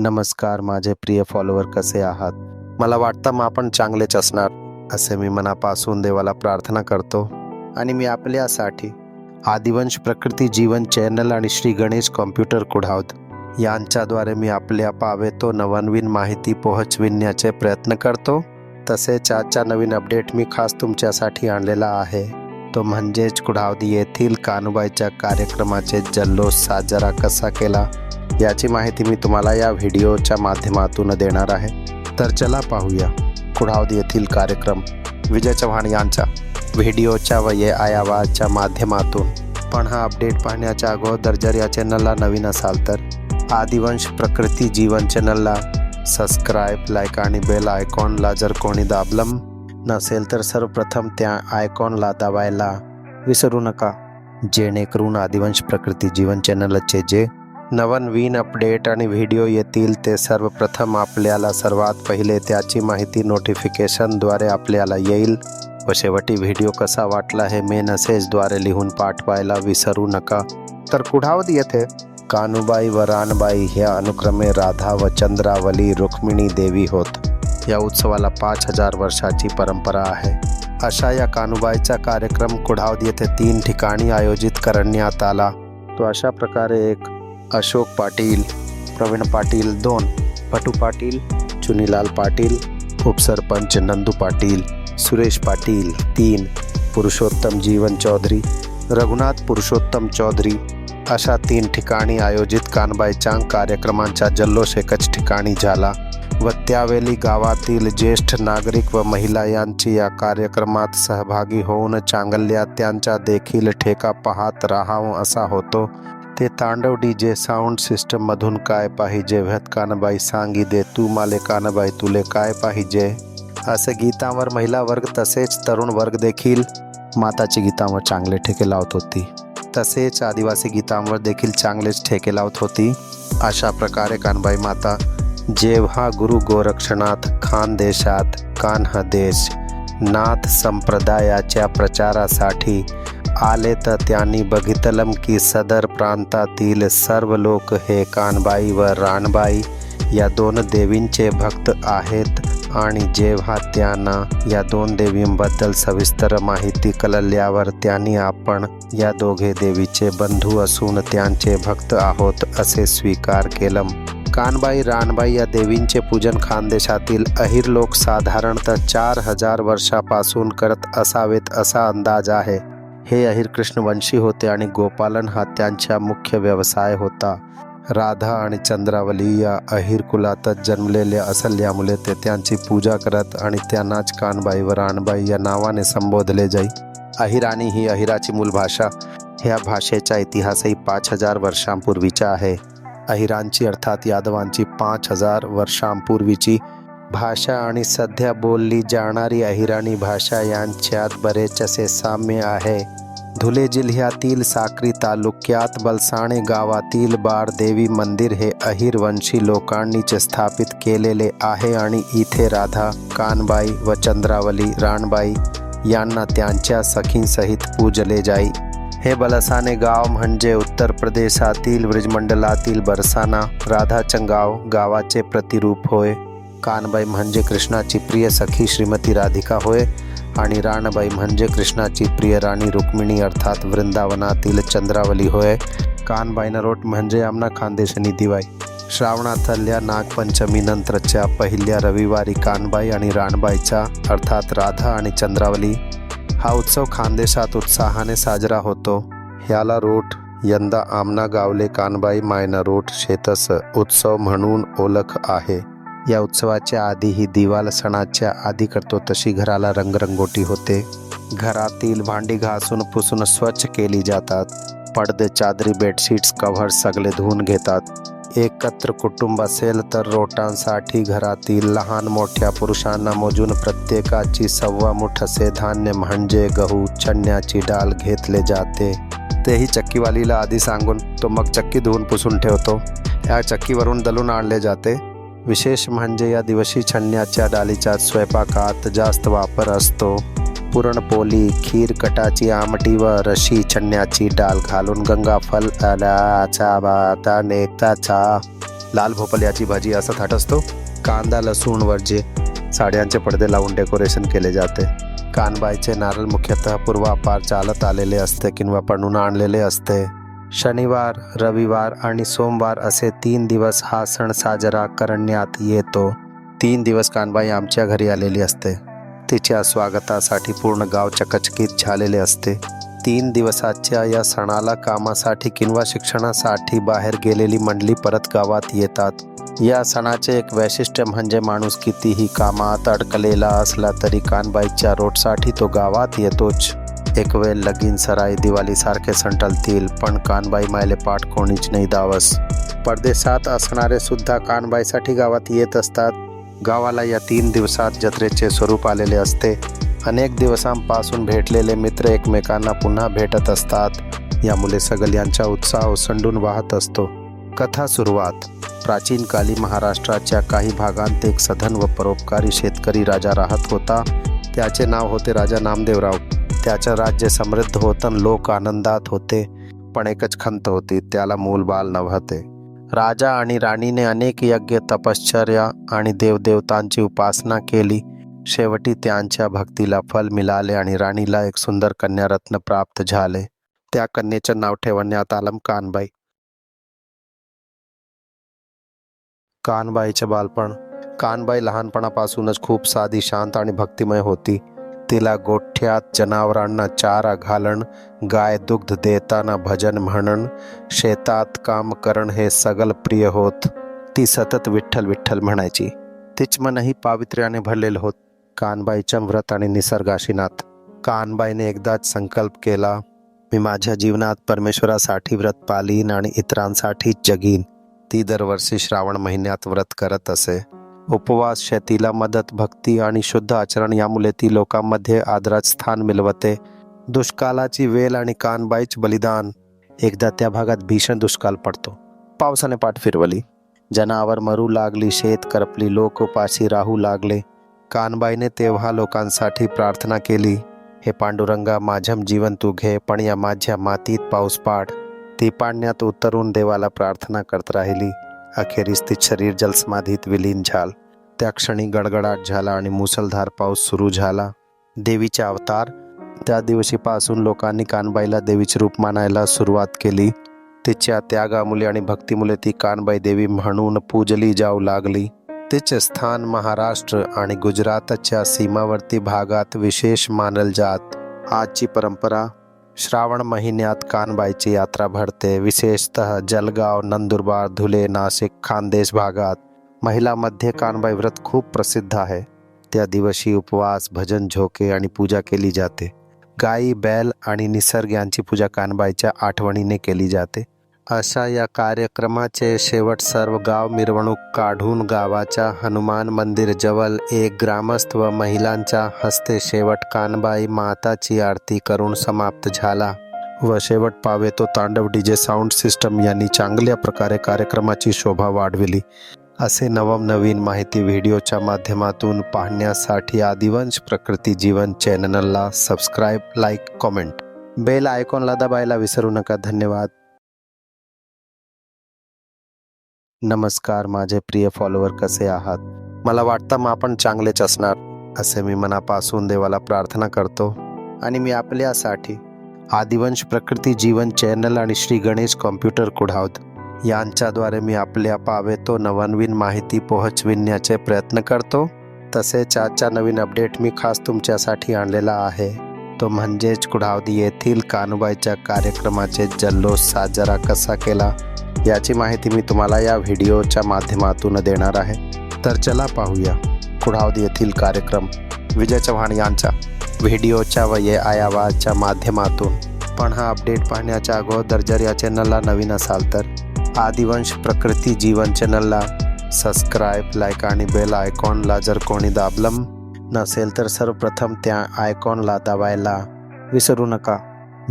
नमस्कार माझे प्रिय फॉलोअर कसे आहात? मला वाटतं मग आपण चांगलेच असणार असे मी मनापासून देवाला प्रार्थना करतो आणि मी आपल्यासाठी आदिवंश प्रकृती जीवन चॅनल आणि श्री गणेश कॉम्प्युटर कुढावत यांच्याद्वारे मी आपल्या पावेतो नवनवीन माहिती पोहोचविण्याचे प्रयत्न करतो. तसेच आजचा नवीन अपडेट मी खास तुमच्यासाठी आणलेला आहे. तो म्हणजेच कुढावदी येथील कानुबाईच्या कार्यक्रमाचे जल्लोष साजरा कसा केला? याची माहिती मी तुम्हाला या व्हिडिओच्या माध्यमातून देणार आहे. तर चला पाहूया. कुढावदी येथील कार्यक्रम विजय चव्हाण यांचा व्हिडिओच्या व ये आयावाच्या माध्यमातून. पण हा अपडेट पाहण्याच्या अगोदर जर या चॅनलला नवीन असाल तर आदिवंश प्रकृती जीवन चॅनलला सबस्क्राईब लाईक आणि बेल आयकॉनला जर कोणी दाबलं नसेल तर सर्वप्रथम त्या आयकॉनला दाबायला विसरू नका. जेणेकरून आदिवंश प्रकृती जीवन चॅनलचे जे नवनवीन अपडेट आणि व्हिडिओ येतील ते सर्वप्रथम आपल्याला सर्वात पहिले त्याची माहिती नोटिफिकेशनद्वारे आपल्याला येईल. व शेवटी व्हिडिओ कसा वाटला हे मेसेजद्वारे लिहून पाठवायला विसरू नका. तर कुढावत येथे कानुबाई व रानबाई ह्या अनुक्रमे राधा व चंद्रावली रुक्मिणी देवी होत. या उत्सवाला पाच हजार वर्षाची परंपरा आहे. अशा या कानुबाईचा कार्यक्रम कुढावत येथे तीन ठिकाणी आयोजित करण्यात आला. तो अशा प्रकारे एक अशोक पाटील, प्रवीण पाटील दोन, पटू पाटील, चुनीलाल पाटील, उपसरपंच नंदू पाटील, सुरेश पाटील तीन, पुरुषोत्तम जीवन चौधरी, रघुनाथ पुरुषोत्तम चौधरी, अशा तीन ठिकाणी आयोजित कानबाईच्या कार्यक्रमांचा जल्लोष एकच ठिकाणी झाला व त्यावेळी गावातील ज्येष्ठ नागरिक व महिला यांची या कार्यक्रमात सहभागी होऊन चांगल्या त्यांचा देखील ठेका पाहत राहावं असा होतो. ते तांडव डी जे साऊंड सिस्टममधून काय पाहिजे? व्हत कानबाई सांगी दे तू माले कानबाई तुले काय पाहिजे? असे गीतांवर महिला वर्ग तसेच तरुण वर्ग देखील माताची गीतांवर चांगले ठेके लावत होती. तसेच आदिवासी गीतांवर देखील चांगलेच ठेके लावत होती. अशा प्रकारे कानबाई माता जेव्हा गुरु गोरक्षनाथ खान देशात कान्ह देश नाथ संप्रदायाच्या प्रचारासाठी आले तर त्यांनी बघितलं की सदर प्रांतातील सर्व लोक हे कानबाई व रानबाई या दोन देवींचे भक्त आहेत आणि जेव्हा त्यांना या दोन देवींबद्दल सविस्तर माहिती कळल्यावर त्यांनी आपण या दोघे देवीचे बंधू असून त्यांचे भक्त आहोत असे स्वीकार केलं कानबाई रानबाई या देवींचे पूजन खानदेशातील अहिर लोक साधारणतः चार हजार वर्षापासून करत असावेत असा अंदाज आहे. हे अहिर कृष्णवंशी होते आणि गोपालन हा त्यांचा मुख्य व्यवसाय होता. राधा आणि चंद्रावली या अहिर कुलातच जन्मलेले असल्यामुळे ते त्यांची पूजा करत आणि त्यांनाच कानबाई व रानबाई या नावाने संबोधले जाई. अहिराणी ही अहिराची मूल भाषा. ह्या भाषेचा इतिहासही पाच हजार वर्षांपूर्वीचा आहे. अहिरांची अर्थात यादवांची पाच हजार वर्षांपूर्वीची भाषा आणि सध्या बोलली जाणारी अहिराणी भाषा यांच्यात बरेच असे साम्य आहे. धुले जिल्ह्यातील साक्री तालुक्यात बलसाणे गावातील बारदेवी मंदिर हे अहिरवंशी लोकांनीच स्थापित केलेले आहे आणि इथे राधा कानबाई व चंद्रावली राणबाई यांना त्यांच्या सखींसहित पूजले जाई. हे बलसाने गाव म्हणजे उत्तर प्रदेशातील ब्रिजमंडलातील बरसाना राधाचंगाव गावाचे प्रतिरूप होय. कानबाई म्हणजे कृष्णाची प्रिय सखी श्रीमती राधिका होय आणि राणबाई म्हणजे कृष्णाची प्रिय राणी रुक्मिणी अर्थात वृंदावनातील चंद्रावली होय. कानबाई नरोट म्हणजे आमना खानदेशनी दिवाई श्रावणातल्या नागपंचमीनंतरच्या पहिल्या रविवारी कानबाई आणि राणबाईचा अर्थात राधा आणि चंद्रावली. हा उत्सव खानदेशात उत्साहाने साजरा होतो. ह्याला रोट यंदा आमना गावले कानबाई मायना रोट शेतस उत्सव म्हणून ओळख आहे. या उत्सवाच्या आधी ही दिवाल सणाच्या आधी करतो तशी घराला रंगरंगोटी होते. घरातील भांडी घासून पुसून स्वच्छ केली जातात. पडदे चादरी बेडशीट्स कव्हर सगळे धुवून घेतात. एकत्र कुटुंब असेल तर रोटांसाठी घरातील लहान मोठ्या पुरुषांना मोजून प्रत्येकाची सव्वा मुठ असे धान्य म्हणजे गहू चण्याची डाळ घेतले जाते. तेही चक्कीवालीला आधी सांगून तो मग चक्की धुवून पुसून ठेवतो. या चक्कीवरून दलून आणले जाते. विशेष म्हणजे या दिवशी छण्याच्या डालीच्या स्वयंपाकात जास्त वापर असतो. पुरणपोळी खीर कटाची आमटी व रशी छण्याची डाळ घालून गंगाफल आल्याचा बाता नेताचा लाल भोपळ्याची भाजी असा थाट असतो. कांदा लसूण वर्जे साड्यांचे पडदे लावून डेकोरेशन केले जाते. कानबाईचे नारळ मुख्यतः पूर्वापार चालत आलेले असते किंवा पणून आणलेले असते. शनिवार रविवार आणि सोमवार असे तीन दिवस हा सण साजरा करण्यात येतो. तीन दिवस कानबाई आमच्या घरी आलेली असते. तिच्या स्वागतासाठी पूर्ण गाव चकचकीत झालेले असते. तीन दिवसाच्या या सणाला कामासाठी किंवा शिक्षणासाठी बाहेर गेलेली मंडळी परत गावात येतात. या सणाचे एक वैशिष्ट्य म्हणजे माणूस कितीही कामात अडकलेला असला तरी कानबाईच्या रोडसाठी तो गावात येतोच. एक वेळ लगीन सराई दिवाळी सारखे पण कानबाई मायले पाठ कोणीच नाही दावस. परदेशात असणारे सुद्धा कानबाईसाठी गावात येत असतात. गावाला या तीन दिवसात जत्रेचे स्वरूप आलेले असते. अनेक दिवसांपासून भेटलेले मित्र एकमेकांना पुन्हा भेटत असतात. यामुळे सगळ्यांचा उत्साह ओसंडून वाहत असतो. कथा सुरुवात. प्राचीन काली महाराष्ट्राच्या काही भागांत एक सधन व परोपकारी शेतकरी राजा राहत होता. त्याचे नाव होते राजा नामदेवराव. त्याचं राज्य समृद्ध होतं लोक आनंदात होते पण एकच खंत होती त्याला मूलबाल नव्हते. राजा आणि राणीने अनेक यज्ञ तपश्चर्या आणि देवदेवतांची उपासना केली. शेवटी त्यांच्या भक्तीला फल मिळाले आणि राणीला एक सुंदर कन्यारत्न प्राप्त झाले. त्या कन्येचे नाव ठेवण्यात आलं कानबाई. कानबाईचे बालपण. कानबाई लहानपणापासूनच खूप साधी शांत आणि भक्तिमय होती. तिला गोठ्यात जनावरांना चारा घालण गाय दुग्ध देताना भजन म्हणण शेतात काम करण हे सगळं प्रिय होत. ती सतत विठ्ठल विठ्ठल म्हणायची. तिच मनही पावित्र्याने भरलेलं होत. कानबाईच्या व्रत आणि निसर्गाशीनाथ कानबाईने एकदाच संकल्प केला मी माझ्या जीवनात परमेश्वरासाठी व्रत पालीन आणि इतरांसाठी जगीन. ती दरवर्षी श्रावण महिन्यात व्रत करत असे. उपवास शेतीला मदत भक्ती आणि शुद्ध आचरण यामुळे ती लोकांमध्ये आदरात स्थान मिळवते. दुष्काळाची वेल आणि कानबाईच बलिदान. एकदा त्या भागात भीषण दुष्काळ पडतो. पावसाने पाठ फिरवली. जनावर मरू लागली शेत करपली लोक उपाशी राहू लागले. कानबाईने तेव्हा लोकांसाठी प्रार्थना केली हे पांडुरंगा माझम जीवन तू घे पण या माझ्या मातीत पाऊस पाड. ती पाण्यात उतरून देवाला प्रार्थना करत राहिली. अखेरीस ते शरीर जलसमाधीत विलीन झाल. त्या क्षणी गडगडाट झाला आणि मुसळधार पाऊस सुरू झाला. देवीचे अवतार. त्या दिवशीपासून लोकांनी कानबाईला देवीचे रूप मानायला सुरुवात केली. तिच्या त्यागामुळे आणि भक्तीमुळे ती कानबाई देवी म्हणून पूजली जाऊ लागली. तिचे स्थान महाराष्ट्र आणि गुजरातच्या सीमावर्ती भागात विशेष मानल जात. आजची परंपरा श्रावण महिन्यात कानबाईची यात्रा भरते. विशेषतः जलगाव नंदुरबार धुले नाशिक खानदेश भागात. महिलामध्ये कानबाई व्रत खूप प्रसिद्ध आहे. त्या दिवशी उपवास भजन झोके आणि पूजा केली जाते. गाई बैल आणि निसर्ग यांची पूजा कानबाईच्या आठवणीने केली जाते. अशा या कार्यक्रमाचे शेवट सर्व गाव मिरवणूक काढून गावाच्या हनुमान मंदिर जवळ एक ग्रामस्थ व महिलांच्या हस्ते शेवट कानबाई माताची आरती करून समाप्त झाला. व शेवट पावे तो तांडव डीजे साऊंड सिस्टम यांनी चांगल्या प्रकारे कार्यक्रमाची शोभा वाढविली. असे नवनवीन माहिती व्हिडिओच्या माध्यमातून पाहण्यासाठी आदिवंश प्रकृती जीवन चॅनलला सबस्क्राईब लाईक कॉमेंट. बेल आयकॉनला दाबायला विसरू नका. धन्यवाद. नमस्कार माझे प्रिय फॉलोअर कसे आहात? मला वाटतं मग आपण चांगलेच असणार असे मी मनापासून देवाला प्रार्थना करतो. आणि मी आपल्यासाठी आदिवंश प्रकृती जीवन चॅनल आणि श्री गणेश कॉम्प्युटर कुढावत यांच्याद्वारे मी आपल्या पावे तो नवनवीन माहिती पोहोचविण्याचे प्रयत्न करतो. तसेच आजचा नवीन अपडेट मी खास तुमच्यासाठी आणलेला आहे. तो म्हणजेच कुढावदी येथील कानुबाईच्या कार्यक्रमाचे जल्लोष साजरा कसा केला? याची माहिती मी तुम्हाला या व्हिडिओच्या माध्यमातून देणार आहे. तर चला पाहूया. कुढावदी येथील कार्यक्रम विजय चव्हाण यांचा व्हिडिओच्या व ये आयावाच्या माध्यमातून. पण हा अपडेट पाहण्याच्या अगोदर जर या चॅनलला नवीन असाल तर आदिवंश प्रकृती जीवन चॅनलला सबस्क्राईब लाईक आणि बेल आयकॉनला जर कोणी दाबलं नसेल तर सर्वप्रथम त्या आयकॉनला दाबायला विसरू नका.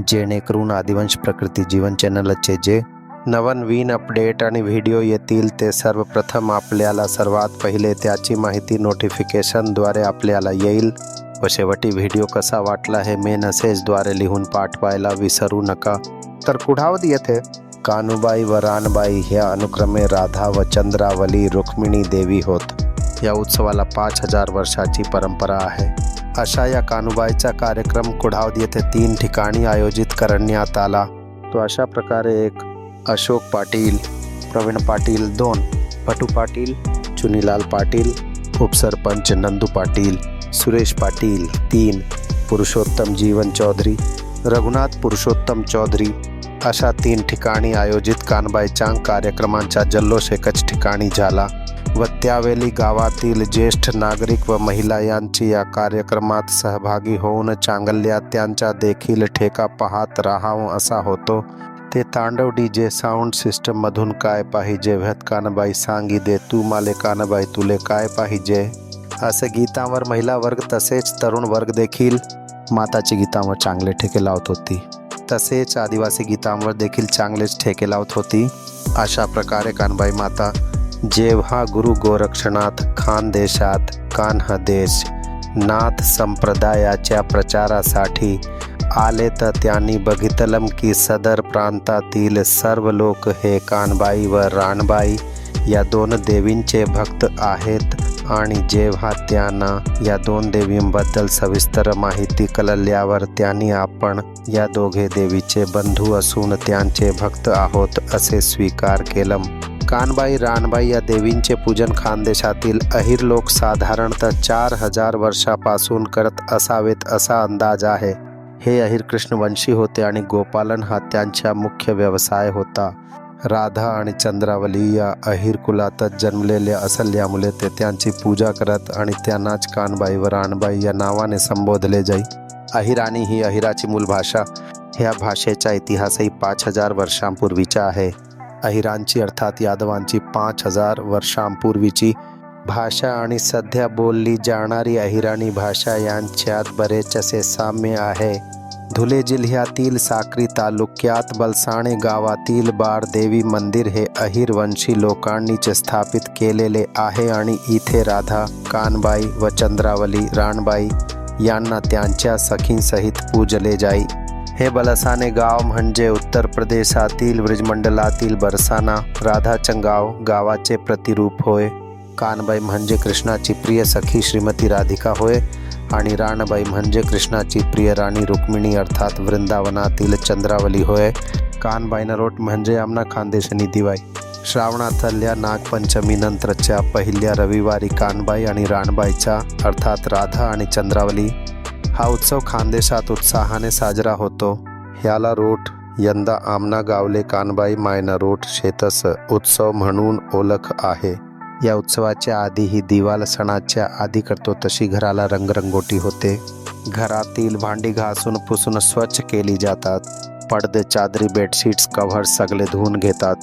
जेणेकरून आदिवंश प्रकृती जीवन चॅनलचे जे नवनवीन अपडेट आणि व्हिडिओ येतील ते सर्वप्रथम आपल्याला सर्वात पहिले त्याची माहिती नोटिफिकेशनद्वारे आपल्याला येईल व शेवटी व्हिडिओ कसा वाटला हे मेसेजद्वारे लिहून पाठवायला विसरू नका. तर कुढावत येथे कानुबाई व रानबाई ह्या अनुक्रमे राधा व चंद्रावली रुक्मिणी देवी होत. या उत्सवाला पाच हजार वर्षाची परंपरा आहे. अशा या कानुबाईचा कार्यक्रम कुढावत येथे तीन ठिकाणी आयोजित करण्यात आला. तो अशा प्रकारे एक अशोक पाटील प्रवीण पाटील दोन पटू पाटील चुनीलाल पाटील उपसरपंच नंदू पाटील सुरेश पाटील तीन पुरुषोत्तम जीवन चौधरी रघुनाथ पुरुषोत्तम चौधरी अशा तीन ठिकाणी आयोजित कानबाईच्या कार्यक्रमांचा जल्लोष एकच ठिकाणी झाला व त्यावेळी गावातील ज्येष्ठ नागरिक व महिला यांची या कार्यक्रमात सहभागी होऊन चांगल्या त्यांचा देखील ठेका पाहत राहावं असा होतो. ते तांडव डी जे साऊंड सिस्टममधून काय पाहिजे? व्हत कानबाई सांगी दे तू माले कानबाई तुले काय पाहिजे? असे गीतांवर महिला वर्ग तसेच तरुण वर्ग देखील माताची गीतांवर चांगले ठेके लावत होती. तसेच आदिवासी गीतांवर देखील चांगलेच ठेके लावत होती. अशा प्रकारे कानबाई माता जेव्हा गुरु गोरक्षनाथ खान देशात कान्ह देश नाथ संप्रदायाच्या प्रचारासाठी आले तर त्यांनी बघितलं की सदर प्रांतातील सर्व लोक हे कानबाई व राणबाई या दोन देवींचे भक्त आहेत आणि जेव्हा त्यांना या दोन देवींबद्दल सविस्तर माहिती कळल्यावर त्यांनी आपण या दोघे देवीचे बंधू असून त्यांचे भक्त आहोत असे स्वीकार केलं कानबाई रानबाई या देवींचे पूजन खानदेशातील अहिर लोक साधारणतः चार हजार वर्षापासून करत असावेत असा अंदाज आहे. हे अहिर कृष्णवंशी होते आणि गोपालन हा त्यांचा मुख्य व्यवसाय होता. राधा आणि चंद्रावली या अहिर कुलातच जन्मलेल्या असल्यामुळे ते त्यांची पूजा करत आणि त्यांनाच कानबाई व राणबाई या नावाने संबोधले जाई. अहिराणी ही अहिराची मूल भाषा. ह्या भाषेचा इतिहासही पाच हजार वर्षांपूर्वीचा आहे. अहिरांची अर्थात यादवांची पाच हजार वर्षांपूर्वीची भाषा आणि सध्या बोलली जाणारी अहिराणी भाषा यांच्यात बरेच असे साम्य आहे. धुले जिल्ह्यातील साक्री तालुक्यात बलसाणे गावातील बारदेवी मंदिर हे अहिरवंशी लोकांनीच स्थापित केलेले आहे आणि इथे राधा कानबाई व चंद्रावली राणबाई यांना त्यांच्या सखींसहित पूजले जाई. हे बलसाने गाव म्हणजे उत्तर प्रदेशातील ब्रिजमंडलातील बरसाना राधाचंगाव गावाचे प्रतिरूप होय. कानबाई म्हणजे कृष्णाची प्रिय सखी श्रीमती राधिका होय आणि राणबाई म्हणजे कृष्णाची प्रिय राणी रुक्मिणी अर्थात वृंदावनातील चंद्रावली होय. कानबाई रोट म्हणजे आमना खानदेशनी दिवाई. श्रावणातल्या नागपंचमीनंतरच्या पहिल्या रविवारी कानबाई आणि राणबाईचा अर्थात राधा आणि चंद्रावली. हा उत्सव खानदेशात उत्साहाने साजरा होतो. ह्याला रोट यंदा आमना गावले कानबाई मायना रोट शेतस उत्सव म्हणून ओळख आहे. या उत्सवाच्या आधी ही दिवाल सणाच्या आधी करतो तशी घराला रंगरंगोटी होते. घरातील भांडी घासून पुसून स्वच्छ केली जातात. पडदे चादरी बेडशीट्स कव्हर सगळे धुवून घेतात.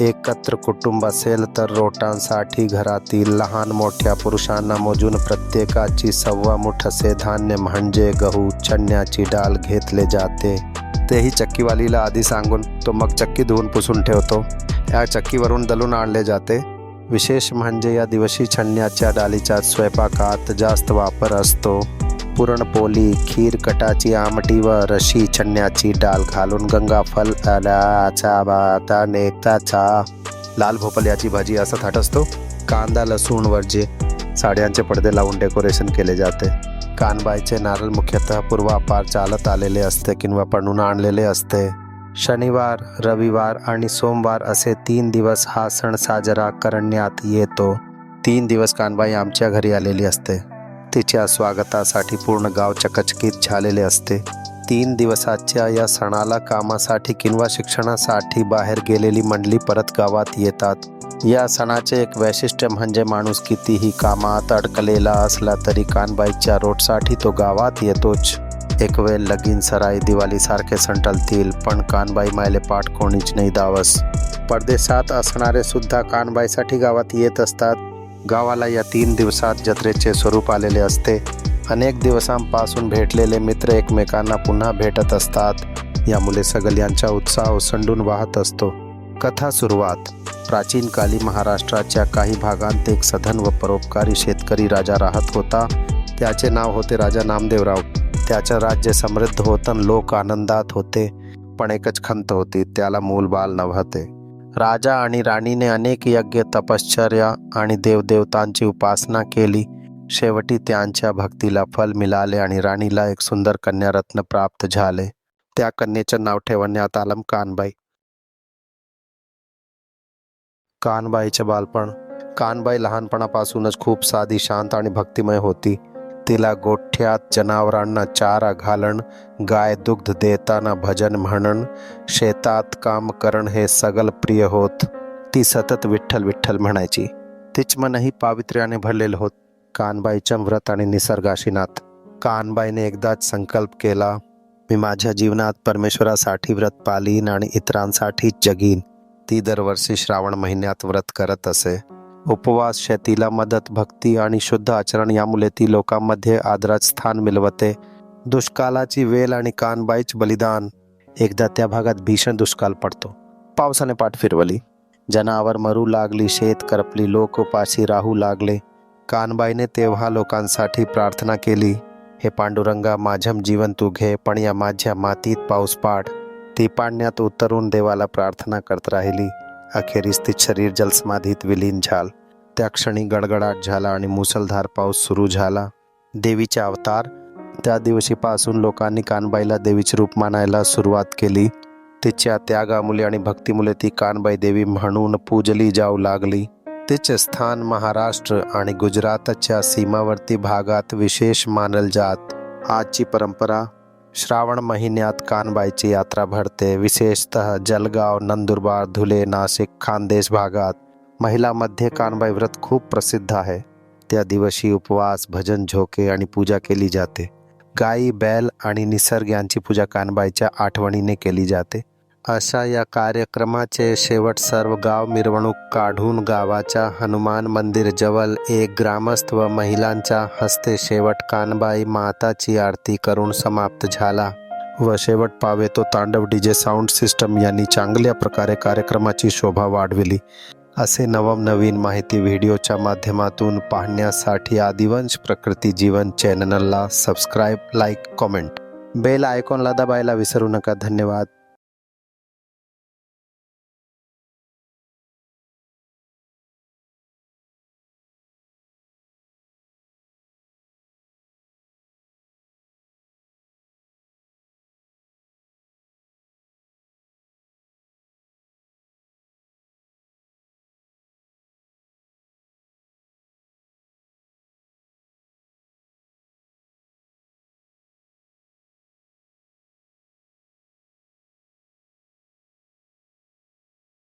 एकत्र कुटुंब असेल तर रोटांसाठी घरातील लहान मोठ्या पुरुषांना मोजून प्रत्येकाची सव्वा मुठ असे धान्य म्हणजे गहू चण्याची डाळ घेतले जाते. तेही चक्कीवालीला आधी सांगून तो मग चक्की धुवून पुसून ठेवतो. या चक्कीवरून दलून आणले जाते. विशेष म्हणजे या दिवशी छणण्याच्या डालीचा स्वयंपाकात जास्त वापर असतो. पुरणपोळी खीर कटाची आमटी व रशी छणण्याची डाळ घालून गंगाफल आल्याचा भाता नेताचा लाल भोपळ्याची भाजी असा थाट असतो. कांदा लसूण वरजे साड्यांचे पडदे लावून डेकोरेशन केले जाते. कानबाईचे नारळ मुख्यतः पूर्वापार चालत आलेले असते किंवा पणून आणलेले असते. शनिवार रविवार आणि सोमवार असे तीन दिवस हा सण साजरा करण्यात येतो. तीन दिवस कानबाई आमच्या घरी आलेली असते. तिच्या स्वागतासाठी पूर्ण गाव चकचकीत झालेले असते. तीन दिवसाच्या या सणाला कामासाठी किंवा शिक्षणासाठी बाहेर गेलेली मंडळी परत गावात येतात. या सणाचे एक वैशिष्ट्य म्हणजे माणूस कितीही कामात अडकलेला असला तरी कानबाईच्या रोडसाठी तो गावात येतोच. एक वेळ लगीन सराई दिवाळी सारखे पण कानबाई मायले पाठ कोणीच नाही दावस. परदेशात असणारे सुद्धा कानबाईसाठी गावात येत असतात. गावाला या तीन दिवसात जत्रेचे स्वरूप आलेले असते. अनेक दिवसांपासून भेटलेले मित्र एकमेकांना पुन्हा भेटत असतात. यामुळे सगळ्यांचा उत्साह ओसंडून वाहत असतो. कथा सुरुवात. प्राचीन काली महाराष्ट्राच्या काही भागांत एक सधन व परोपकारी शेतकरी राजा राहत होता. त्याचे नाव होते राजा नामदेवराव. त्याचं राज्य समृद्ध होतं लोक आनंदात होते पण एकच खंत होती त्याला मूल बाल नव्हते. राजा आणि राणीने अनेक यज्ञ तपश्चर्या आणि देवदेवतांची उपासना केली. शेवटी त्यांच्या भक्तीला फल मिळाले आणि राणीला एक सुंदर कन्यारत्न प्राप्त झाले. त्या कन्येचं नाव ठेवण्यात आलं कानबाई. कानबाईचे बालपण. कानबाई लहानपणापासूनच खूप साधी शांत आणि भक्तिमय होती. तिला गोठ्यात जनावरांना चारा घालण गाय दुग्ध देताना भजन म्हणण शेतात काम करण हे सगळं प्रिय होत. ती सतत विठ्ठल विठ्ठल म्हणायची. तिच मनही पावित्र्याने भरलेलं होत. कानबाईच्या व्रत आणि निसर्गाशीनाथ कानबाईने एकदाच संकल्प केला मी माझ्या जीवनात परमेश्वरासाठी व्रत पालीन आणि इतरांसाठी जगीन. ती दरवर्षी श्रावण महिन्यात व्रत करत असे. उपवास शेतीला मदत भक्ती आणि शुद्ध आचरण यामुळे ती लोकांमध्ये आदरात स्थान मिळवते. दुष्काळाची वेल आणि कानबाईच बलिदान. एकदा त्या भागात भीषण दुष्काळ पडतो. पावसाने पाठ फिरवली. जनावर मरू लागली शेत करपली लोक उपाशी राहू लागले. कानबाईने तेव्हा लोकांसाठी प्रार्थना केली हे पांडुरंगा माझम जीवन तू घे पण या माझ्या मातीत पाऊस पाड. ती पाण्यात उतरून देवाला प्रार्थना करत राहिली. अखेरीस ते शरीर जलसमाधीत विलीन झाल. त्या क्षणी गडगडाट झाला आणि मुसळधार पाऊस सुरू झाला. देवीचे अवतार. त्या दिवशीपासून लोकांनी कानबाईला देवीचे रूप मानायला सुरुवात केली. तिच्या त्यागामुळे आणि भक्तीमुळे ती कानबाई देवी म्हणून पूजली जाऊ लागली. तिचे स्थान महाराष्ट्र आणि गुजरातच्या सीमावर्ती भागात विशेष मानल जात. आजची परंपरा श्रावण महिन्यात कानबाईची यात्रा भरते. विशेषतः जलगाव नंदुरबार धुले नाशिक खानदेश भागात. महिलामध्ये कानबाई व्रत खूप प्रसिद्ध आहे. त्या दिवशी उपवास भजन झोके आणि पूजा केली जाते. गाई बैल आणि निसर्ग यांची पूजा कानबाईच्या आठवणीने केली जाते. अशा या कार्यक्रमाचे शेवट सर्व गाव मिरवणूक काढून गावाच्या हनुमान मंदिर जवळ एक ग्रामस्थ व महिलांच्या हस्ते शेवट कानबाई माताची आरती करून समाप्त झाला. व शेवट पावे तो तांडव डीजे साऊंड सिस्टम यांनी चांगल्या प्रकारे कार्यक्रमाची शोभा वाढविली. असे नवनवीन माहिती व्हिडिओच्या माध्यमातून पाहण्यासाठी आदिवंश प्रकृती जीवन चॅनलला सबस्क्राईब लाईक कॉमेंट. बेल आयकॉनला दाबायला विसरू नका. धन्यवाद.